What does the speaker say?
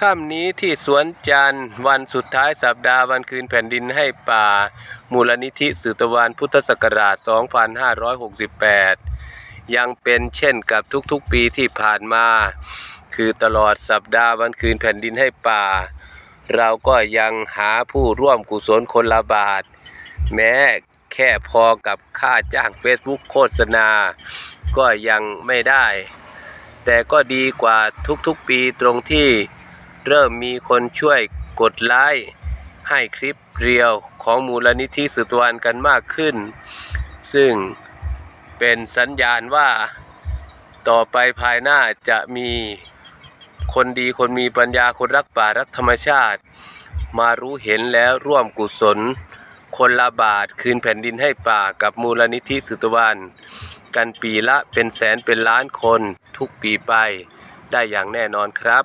ค่ำนี้ที่สวนจันทร์วันสุดท้ายสัปดาห์วันคืนแผ่นดินให้ป่า มูลนิธิสืตวันพุทธศักราช 2568 ยังเป็นเช่นกับทุกๆปีที่ผ่านมา คือตลอดสัปดาห์วันคืนแผ่นดินให้ป่า เราก็ยังหาผู้ร่วมกุศลคนละบาท แม้แค่พอกับค่าจ้าง Facebook โฆษณา ก็ยังไม่ได้ แต่ก็ดีกว่าทุกๆปีตรงที่ เริ่มมีคนช่วยกดไลค์ให้คลิปเรียวของมูลนิธิสุตวันกันมากขึ้น ซึ่งเป็นสัญญาณว่าต่อไปภายหน้าจะมีคนดีคนมีปัญญาคนรักป่ารักธรรมชาติ มารู้เห็นแล้วร่วมกุศล คนละบาทคืนแผ่นดินให้ป่ากับมูลนิธิสุตวันกันปีละเป็นแสนเป็นล้านคนทุกปีไปได้อย่างแน่นอนครับ